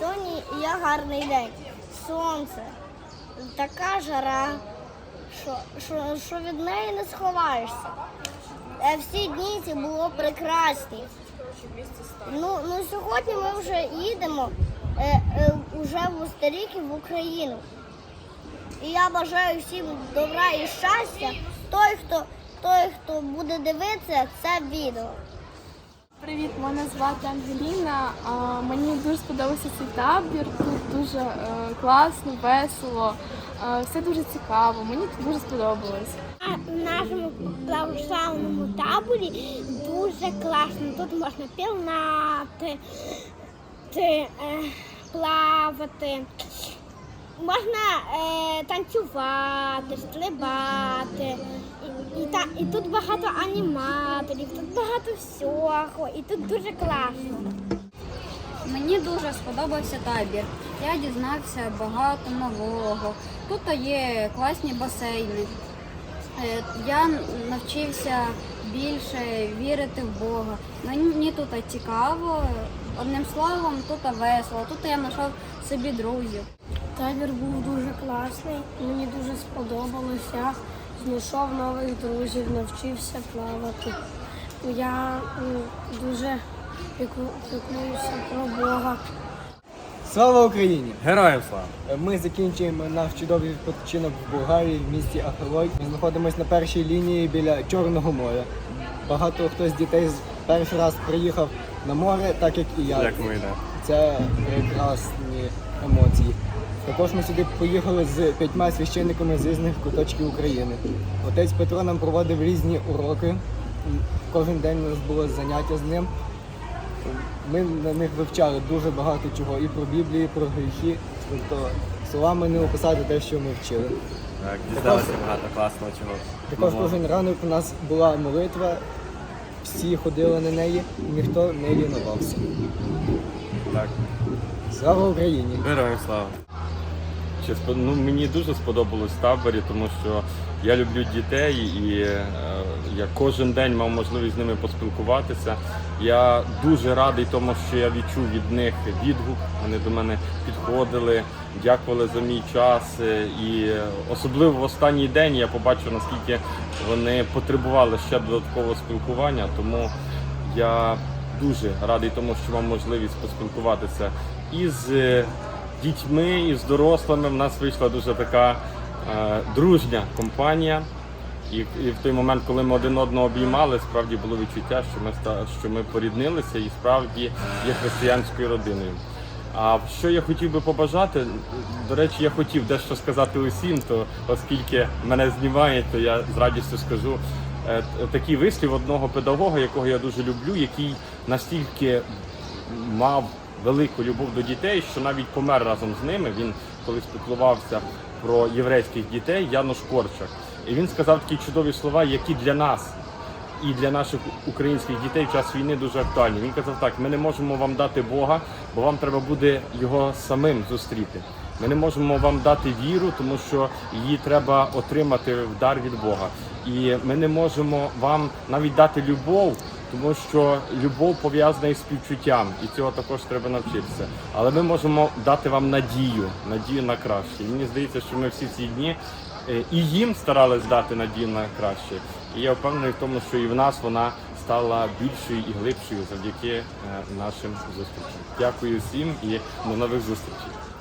Сьогодні є гарний день. Сонце. Така жара, що, що, що від неї не сховаєшся. Е, Всі дні ці було прекрасні. Ну, ну сьогодні ми вже їдемо е, е, уже в Остерік і в Україну. І я бажаю всім добра і щастя. Той, хто, той, хто буде дивитися це відео. Привіт, мене звати Ангеліна. Мені дуже сподобався цей табір. Тут дуже е, класно, весело, е, все дуже цікаво. Мені тут дуже сподобалось. В нашому православному таборі дуже класно. Тут можна пірнати, ти, е, плавати, можна танцювати, стрибати. Та, і тут багато аніматорів, тут багато всього, і тут дуже класно. Мені дуже сподобався табір. Я дізнався багато нового. Тут є класні басейни. Е, Я навчився більше вірити в Бога. Мені тут цікаво. Одним словом, тут весело. Тут я знайшов собі друзів. Табір був дуже класний, мені дуже сподобалось. Знайшов нових друзів, навчився плавати. Я дуже піклуюся про Бога. Слава Україні! Героям слава! Ми закінчуємо наш чудовий відпочинок в Болгарії в місті Ахелой. Ми знаходимося на першій лінії біля Чорного моря. Багато хто з дітей з- перший раз приїхав на море, так як і я. Як ми йдемо? Це прекрасні емоції. Також ми сюди поїхали з п'ятьма священниками з різних куточків України. Отець Петро нам проводив різні уроки. Кожен день у нас було заняття з ним. Ми на них вивчали дуже багато чого і про Біблію, і про гріхи. Тобто словами не описати те, що ми вчили. Так, дізналися багато класного чого. Також кожен ранок у нас була молитва, всі ходили на неї, ніхто не лінувався. Так. Слава Україні! Героям слава! Ну, мені дуже сподобалось в таборі, тому що я люблю дітей і е, я кожен день мав можливість з ними поспілкуватися. Я дуже радий тому, що я відчув від них відгук. Вони до мене підходили, дякували за мій час. е, І особливо в останній день я побачив, наскільки вони потребували ще додаткового спілкування. Тому я дуже радий тому, що мав можливість поспілкуватися із е, дітьми, і з дорослими. В нас вийшла дуже така е, дружня компанія. І, і в той момент, коли ми один одного обіймали, справді було відчуття, що ми що ми поріднилися і справді є християнською родиною. А що я хотів би побажати? До речі, я хотів дещо сказати усім, то оскільки мене знімають, то я з радістю скажу е, такий вислів одного педагога, якого я дуже люблю, який настільки мав велику любов до дітей, що навіть помер разом з ними. Він коли спілкувався про єврейських дітей, Янош Корчак. І він сказав такі чудові слова, які для нас і для наших українських дітей в час війни дуже актуальні. Він казав так: ми не можемо вам дати Бога, бо вам треба буде його самим зустріти. Ми не можемо вам дати віру, тому що її треба отримати в дар від Бога. І ми не можемо вам навіть дати любов, тому що любов пов'язана із співчуттям, і цього також треба навчитися. Але ми можемо дати вам надію, надію на краще. І мені здається, що ми всі ці дні е, і їм старались дати надію на краще. І я впевнений в тому, що і в нас вона стала більшою і глибшою завдяки е, нашим зустрічам. Дякую всім і до нових зустрічей.